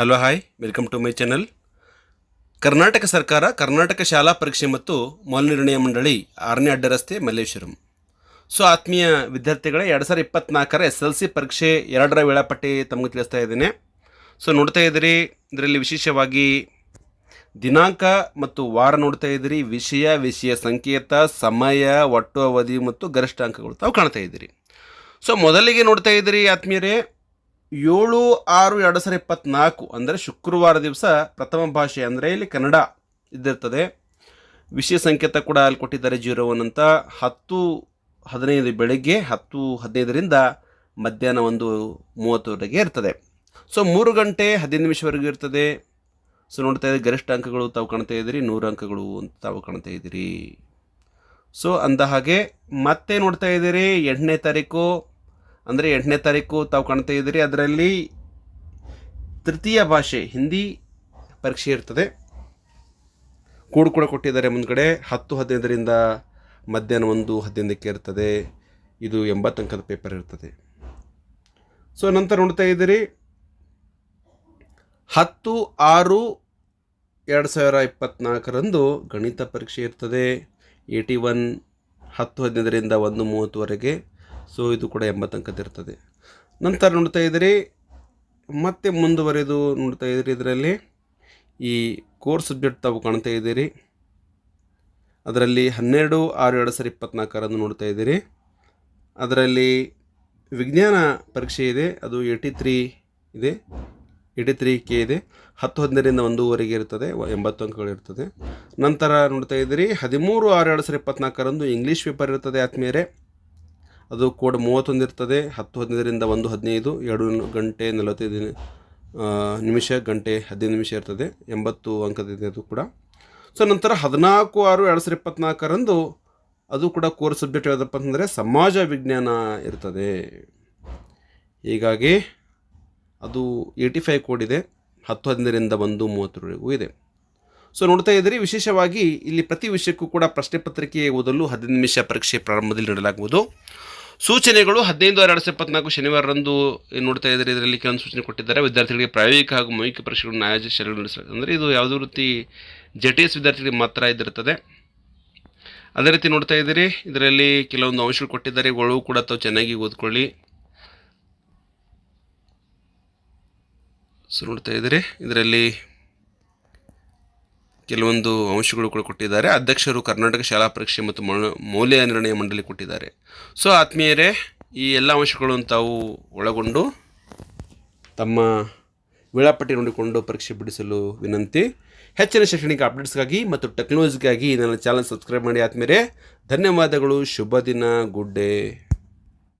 Hello, hi. Welcome to my channel Karnataka ಸರ್ಕಾರ ಕರ್ನಾಟಕ ಶಾಲಾ ಪರೀಕ್ಷೆ ಮತ್ತು ಮೌಲ್ಯನಿರ್ಣಯ ಮಂಡಳಿ ಆರನೇ ಅಡ್ಡ ರಸ್ತೆ ಮಲ್ಲೇಶ್ವರಂ. ಸೊ, ಆತ್ಮೀಯ ವಿದ್ಯಾರ್ಥಿಗಳೇ, ಎರಡು ಸಾವಿರದ ಇಪ್ಪತ್ನಾಲ್ಕರ ಎಸ್ ಎಲ್ ಸಿ ಪರೀಕ್ಷೆ ಎರಡರ ವೇಳಾಪಟ್ಟಿ ತಮಗೆ ತಿಳಿಸ್ತಾ ಇದ್ದೇನೆ. ಸೊ, ನೋಡ್ತಾ ಇದ್ದೀರಿ, ಇದರಲ್ಲಿ ವಿಶೇಷವಾಗಿ ದಿನಾಂಕ ಮತ್ತು ವಾರ ನೋಡ್ತಾ ಇದ್ದೀರಿ, ವಿಷಯ ವಿಷಯ ಸಂಕೇತ, ಸಮಯ, ಒಟ್ಟು ಅವಧಿ ಮತ್ತು ಗರಿಷ್ಠ ಅಂಕಗಳು ತಾವು ಕಾಣ್ತಾ ಇದ್ದೀರಿ. ಸೊ, ಮೊದಲಿಗೆ ನೋಡ್ತಾ ಇದ್ದೀರಿ, ಆತ್ಮೀಯರೇ ಏಳು ಆರು ಎರಡು ಸಾವಿರ ಇಪ್ಪತ್ನಾಲ್ಕು ಅಂದರೆ ಶುಕ್ರವಾರ ದಿವಸ ಪ್ರಥಮ ಭಾಷೆ ಅಂದರೆ ಇಲ್ಲಿ ಕನ್ನಡ ಇದ್ದಿರ್ತದೆ. ವಿಷಯ ಸಂಕೇತ ಕೂಡ ಅಲ್ಲಿ ಕೊಟ್ಟಿದ್ದಾರೆ ಜೀರೋ ಒನ್ ಅಂತ. ಹತ್ತು ಹದಿನೈದು ಬೆಳಗ್ಗೆ ಹತ್ತು ಹದಿನೈದರಿಂದ ಮಧ್ಯಾಹ್ನ ಒಂದು ಮೂವತ್ತುವರೆಗೆ ಇರ್ತದೆ. ಸೊ ಮೂರು ಗಂಟೆ ಹದಿನೈದು ನಿಮಿಷವರೆಗೂ ಇರ್ತದೆ. ಸೊ ನೋಡ್ತಾ ಇದ್ದೀರಿ, ಗರಿಷ್ಠ ಅಂಕಗಳು ತಾವು ಕಾಣ್ತಾ ಇದ್ದೀರಿ, ನೂರು ಅಂಕಗಳು ಅಂತ ತಾವು ಕಾಣ್ತಾ ಇದ್ದೀರಿ. ಸೊ ಅಂದ ಹಾಗೆ ಮತ್ತೆ ನೋಡ್ತಾ ಇದ್ದೀರಿ, ಎಂಟನೇ ತಾರೀಕು ಅಂದರೆ ಎಂಟನೇ ತಾರೀಕು ತಾವು ಕಾಣ್ತಾ ಇದ್ದೀರಿ, ಅದರಲ್ಲಿ ತೃತೀಯ ಭಾಷೆ, ಹಿಂದಿ ಪರೀಕ್ಷೆ ಇರ್ತದೆ. ಕೂಡು ಕೂಡ ಕೊಟ್ಟಿದ್ದಾರೆ ಮುಂದ್ಗಡೆ. ಹತ್ತು, ಹದಿನೈದರಿಂದ ಮಧ್ಯಾಹ್ನ ಒಂದು, ಹದಿನೈದಕ್ಕೆ ಇರ್ತದೆ. ಇದು ಎಂಬತ್ತು ಅಂಕದ ಪೇಪರ್ ಇರ್ತದೆ. ಸೊ ನಂತರ ನೋಡ್ತಾ ಇದ್ದೀರಿ. ಹತ್ತು, ಆರು, ಎರಡು ಸಾವಿರ ಇಪ್ಪತ್ತ್ನಾಲ್ಕರಂದು ಗಣಿತ ಪರೀಕ್ಷೆ ಇರ್ತದೆ. ಏಯ್ಟಿ ಒನ್ ಹತ್ತು, ಹದಿನೈದರಿಂದ ಒಂದು, ಮೂವತ್ತುವರೆಗೆ ಸೊ ಇದು ಕೂಡ ಎಂಬತ್ತು ಅಂಕದ ಇರ್ತದೆ ನಂತರ ನೋಡ್ತಾ ಇದ್ದರೆ, ಮತ್ತೆ ಮುಂದುವರೆದು ನೋಡ್ತಾ ಇದ್ದೀರಿ ಇದರಲ್ಲಿ ಈ ಕೋರ್ ಸಬ್ಜೆಕ್ಟ್ ತಾವು ಕಾಣ್ತಾ ಇದ್ದೀರಿ. ಅದರಲ್ಲಿ ಹನ್ನೆರಡು, ಆರು, ಎರಡು ಸಾವಿರ ಇಪ್ಪತ್ತ್ನಾಲ್ಕರಂದು ನೋಡ್ತಾ ಇದ್ದೀರಿ. ಅದರಲ್ಲಿ ವಿಜ್ಞಾನ ಪರೀಕ್ಷೆ ಇದೆ, ಅದು ಏಯ್ಟಿ ತ್ರೀ ಇದೆ, ಏಯ್ಟಿ ತ್ರೀ ಕೆ ಇದೆ. ಹತ್ತು, ಹದಿನೈದರಿಂದ ಒಂದೂವರೆಗೆ ಇರ್ತದೆ ಎಂಬತ್ತು ಅಂಕಗಳು ಇರ್ತದೆ. ನಂತರ ನೋಡ್ತಾ ಇದ್ದೀರಿ, ಹದಿಮೂರು, ಆರು, ಎರಡು ಸಾವಿರ ಇಪ್ಪತ್ತ್ನಾಲ್ಕರಂದು ಇಂಗ್ಲೀಷ್ ಪೇಪರ್ ಇರ್ತದೆ ಆತ್ಮೀಯರೇ. ಅದು ಕೋಡ್ ಮೂವತ್ತೊಂದು ಇರ್ತದೆ, ಹತ್ತು ಹದಿನೈದರಿಂದ ಒಂದು ಹದಿನೈದು, ಎರಡು ಗಂಟೆ ನಲವತ್ತೈದು ನಿಮಿಷ ಗಂಟೆ ಹದಿನೈದು ನಿಮಿಷ ಇರ್ತದೆ, ಎಂಬತ್ತು ಅಂಕದಿದೆ ಕೂಡ. ಸೊ ನಂತರ ಹದಿನಾಲ್ಕು, ಆರು, ಎರಡು ಸಾವಿರ ಇಪ್ಪತ್ನಾಲ್ಕರಂದು ಅದು ಕೂಡ ಕೋರ್ ಸಬ್ಜೆಕ್ಟ್ ಯಾವುದಪ್ಪ ಅಂತಂದರೆ ಸಮಾಜ ವಿಜ್ಞಾನ ಇರ್ತದೆ. ಹೀಗಾಗಿ ಅದು ಏಯ್ಟಿ ಫೈವ್ ಕೋಡ್ ಇದೆ, ಹತ್ತು ಹದಿನೈದರಿಂದ ಒಂದು ಮೂವತ್ತರವರೆಗೂ ಇದೆ. ಸೊ ನೋಡ್ತಾ ಇದ್ದೀರಿ, ವಿಶೇಷವಾಗಿ ಇಲ್ಲಿ ಪ್ರತಿ ವಿಷಯಕ್ಕೂ ಕೂಡ ಪ್ರಶ್ನೆ ಪತ್ರಿಕೆ ಓದಲು ಹದಿನೈದು ನಿಮಿಷ ಪರೀಕ್ಷೆ ಪ್ರಾರಂಭದಲ್ಲಿ ನೀಡಲಾಗುವುದು. ಸೂಚನೆಗಳು ಹದಿನೈದು ಎರಡು ಸಾವಿರದ ಇಪ್ಪತ್ನಾಲ್ಕು ಶನಿವಾರರಂದು ನೋಡ್ತಾ ಇದ್ದಾರೆ. ಇದರಲ್ಲಿ ಕೆಲವೊಂದು ಸೂಚನೆ ಕೊಟ್ಟಿದ್ದಾರೆ. ವಿದ್ಯಾರ್ಥಿಗಳಿಗೆ ಪ್ರಾಯೋಗಿಕ ಹಾಗೂ ಮೌಖಿಕ ಪರೀಕ್ಷೆಗಳನ್ನು ಆಯೋಜಿಸಲು ನಡೆಸಲು ಅಂದರೆ ಇದು ಯಾವುದೇ ರೀತಿ ಜೆ ಟಿ ಎಸ್ ವಿದ್ಯಾರ್ಥಿಗಳಿಗೆ ಮಾತ್ರ ಇದಿರ್ತದೆ ಅದೇ ರೀತಿ ನೋಡ್ತಾ ಇದ್ದೀರಿ. ಇದರಲ್ಲಿ ಕೆಲವೊಂದು ಅಂಶಗಳು ಕೊಟ್ಟಿದ್ದಾರೆ. ಇವುಗಳು ಕೂಡ ತಾವು ಚೆನ್ನಾಗಿ ಓದ್ಕೊಳ್ಳಿ. ಸೊ, ನೋಡ್ತಾ ಇದ್ದೀರಿ. ಇದರಲ್ಲಿ ಕೆಲವೊಂದು ಅಂಶಗಳು ಕೂಡ ಕೊಟ್ಟಿದ್ದಾರೆ. ಅಧ್ಯಕ್ಷರು ಕರ್ನಾಟಕ ಶಾಲಾ ಪರೀಕ್ಷೆ ಮತ್ತು ಮೌಲ್ಯ ನಿರ್ಣಯ ಮಂಡಳಿ ಕೊಟ್ಟಿದ್ದಾರೆ. ಸೊ ಆತ್ಮೀಯರೇ, ಈ ಎಲ್ಲ ಅಂಶಗಳನ್ನು ತಾವು ಒಳಗೊಂಡು ತಮ್ಮ ವೇಳಾಪಟ್ಟಿ ನೋಡಿಕೊಂಡು ಪರೀಕ್ಷೆ ಬಿಡಿಸಲು ವಿನಂತಿ. ಹೆಚ್ಚಿನ ಶೈಕ್ಷಣಿಕ ಅಪ್ಡೇಟ್ಸ್ಗಾಗಿ ಮತ್ತು ಟೆಕ್ನಾಲಜಿಗಾಗಿ ನನ್ನ ಚಾನಲ್ ಸಬ್ಸ್ಕ್ರೈಬ್ ಮಾಡಿ ಆದ್ಮೇಲೆ ಧನ್ಯವಾದಗಳು. ಶುಭ ದಿನ. Good day.